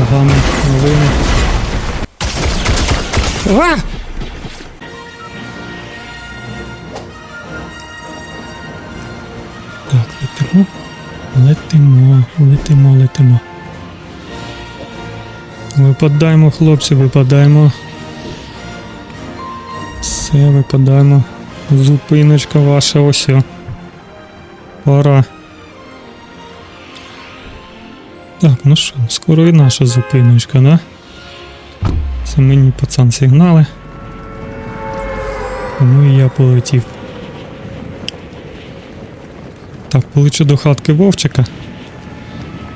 Погані новини. А! Так, летимо. Летимо, летимо, летимо. Випадаємо, хлопці, випадаємо. Все, випадаємо. Зупиночка ваша ось. Пора. Так, ну що, скоро і наша зупиночка, да? Це мені пацан сигнали. Ну і я полетів. Так, полечу до хатки Вовчика.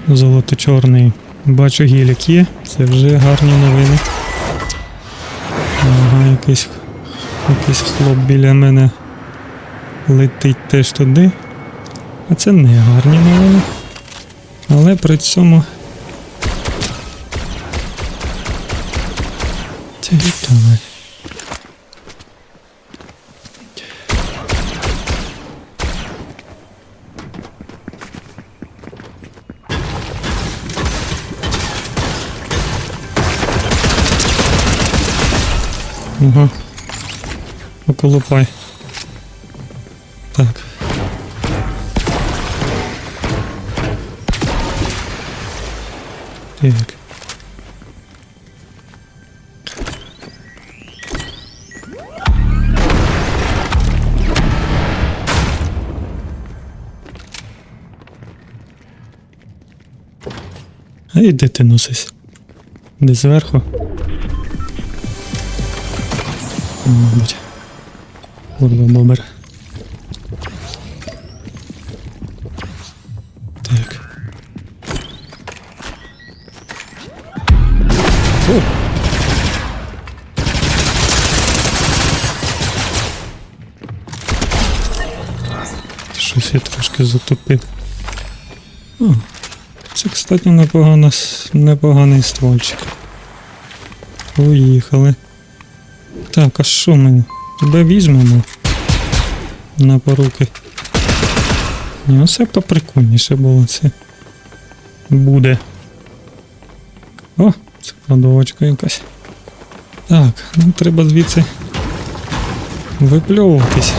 Золото-чорний. Бачу гілік є. Це вже гарні новини. Ага, якийсь, якийсь хлоп біля мене летить теж туди. А це не гарні новини. Але при цьому. Ага. Поколупай. Так. А і де ти носись? Де зверху? Мабуть. Курва бобер. Я трошки затупив. О, це, кстати, непогано, непоганий ствольчик. Поїхали. Так, а що ми? Тебе візьмемо на поруки. Ні, ну це поприкольніше було це. Буде. О, це кладовочка якась. Так, нам треба звідси випльовуватись.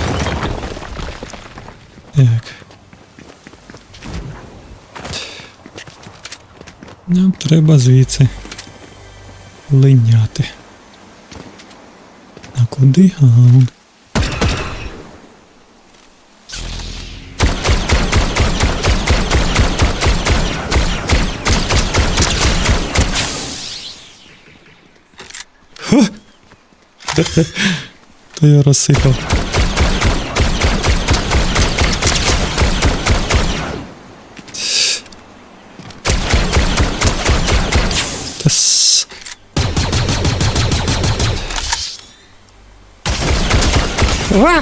Так. Нам треба звідси линяти. А куди? Ага. вон. Ха! То я розсипав. Та с... А!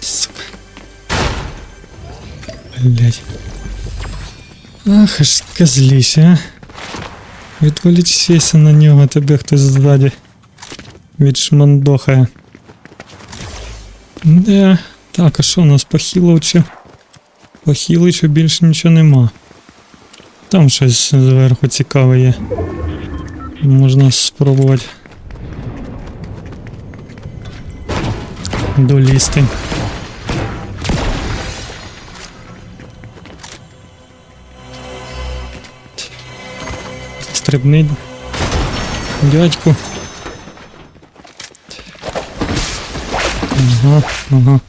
Сука. Блять. Ах, аж козліще, а. Відволічися на нього, тебе хтось ззаді відшмандохає. Де? Так, а що у нас по хіловчу? По більше нічого нема. Там щось зверху цікаве є. Можна спробувати. Долізти. Стрибнить. Дядьку. Ага, ага.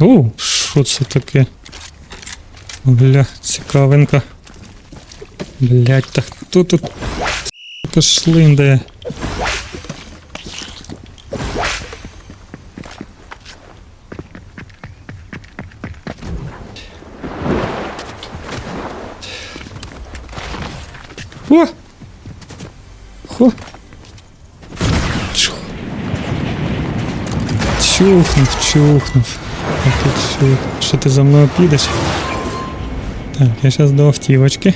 О, що це таке? Бля, цікавинка. Блять, так хто тут шлиндає? О! Хо! Чух. Чухнув, чухнув. А тут що? Що ти за мною підеш? Так, я сейчас до автівочки.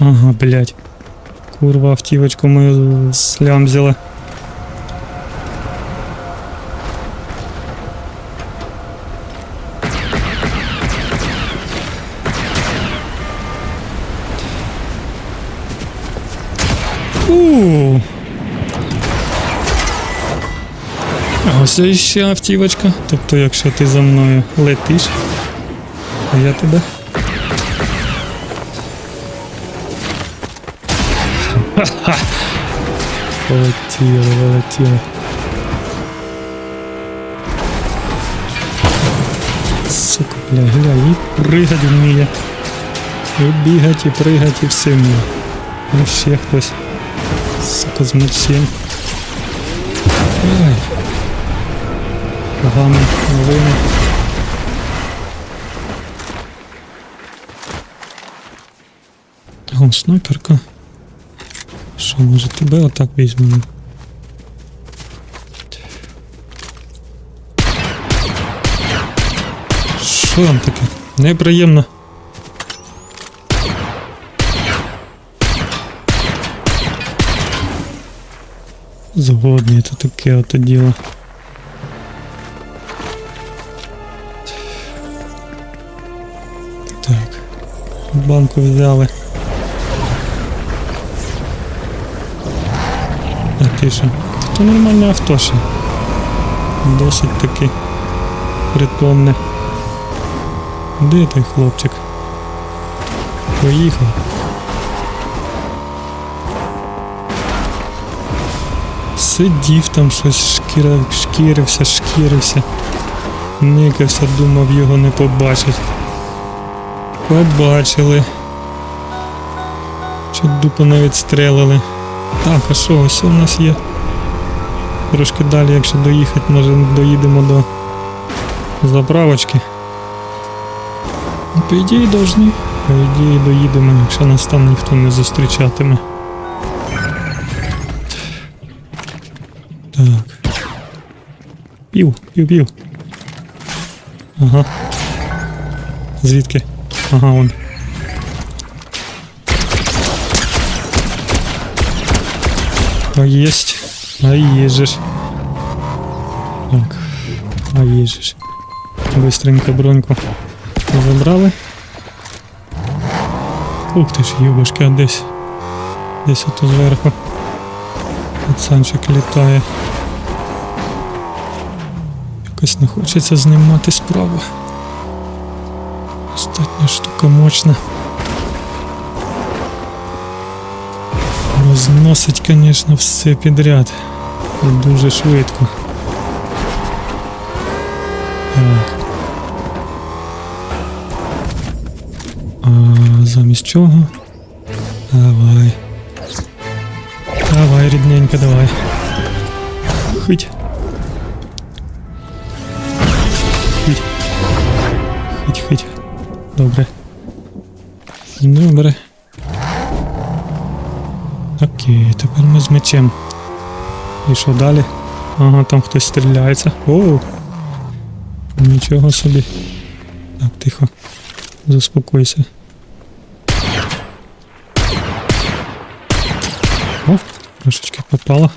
Ага, блядь. Курва, автівочку мою слямзила. У. А ось іще автівочка. Тобто, якщо ти за мною летиш, а я тебе. Ха-ха. Полетіли, полетіли. Сука, бля, гля, і пригать вміє. І бігать, і пригать, і все вміє. Ну ще хтось. Сука, з мечем. Ай. Погані новини. О, снайперка. Що, може тебе отак візьмемо? Що там таке? Неприємно. Згодні, це таке ото діло. Так. Банку взяли. А ти що? Це нормальне авто ще. Досить таки притомне. Де той хлопчик? Поїхав. Сидів там щось, шкіра, шкірився, шкірився. Никався, думав, його не побачить. Побачили. Чи дупу навіть стрелили. Так, а що, ось у нас є. Трошки далі, якщо доїхати, може доїдемо до заправочки. По ідеї должны. По ідеї доїдемо, якщо нас там ніхто не зустрічатиме. Пів, пів, пів. Ага. Звідки? Ага, он. А есть. А ежешь. Так. А ежешь. Быстренько броньку забрали. Ух ти ж, юбашки, а десь. Десь ото зверху. Пацанчик літає. Якось не хочеться з ним мати справу. Остатня штука мощна. Розносить, звісно, все підряд. І дуже швидко. Так. А замість чого? Давай. Давай, рідненька, давай. Хить. Хить. Хить, хить. Добре. Добре. Окей, тепер ми з мечем. І що далі? Ага, там хтось стріляється. О! Нічого собі. Так, тихо. Заспокойся. О, трошечки попала.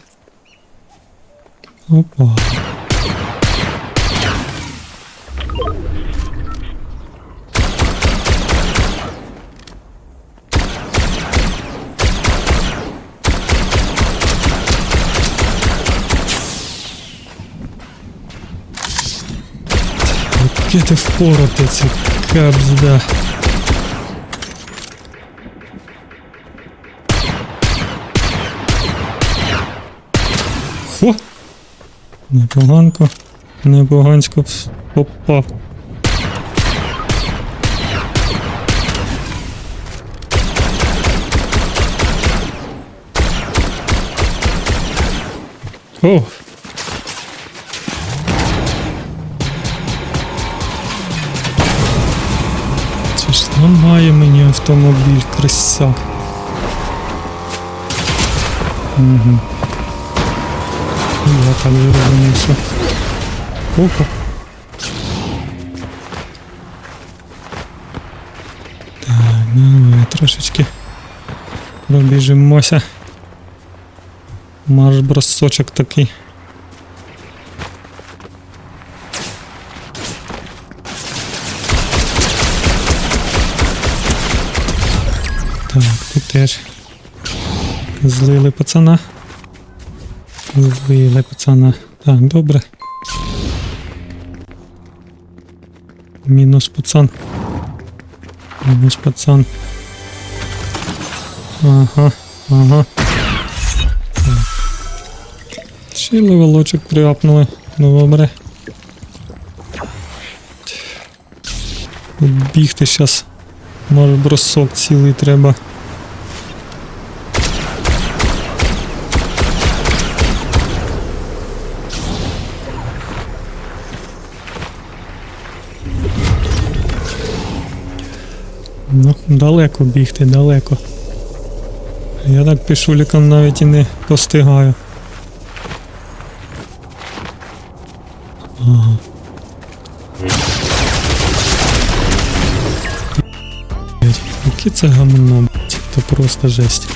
Опа. Яке ти впороти, це кабзда. Хо! Непоганко, непогансько попав. О! Це ж ламає мені автомобіль, крисак. Угу. Я так зрозумів, що. Опа. Так, давай трошечки пробіжимося. Марш бросочок такий. Теж. Злили пацана. Злили пацана. Так, добре. Мінус пацан. Мінус пацан. Ага, ага. Ще левелочок приапнули. Добре. Бігти щас. Може бросок цілий треба. Далеко бігти, далеко. Я так пішуліком навіть і не постигаю. Ага. Яке це гамно, блядь, то просто жесть.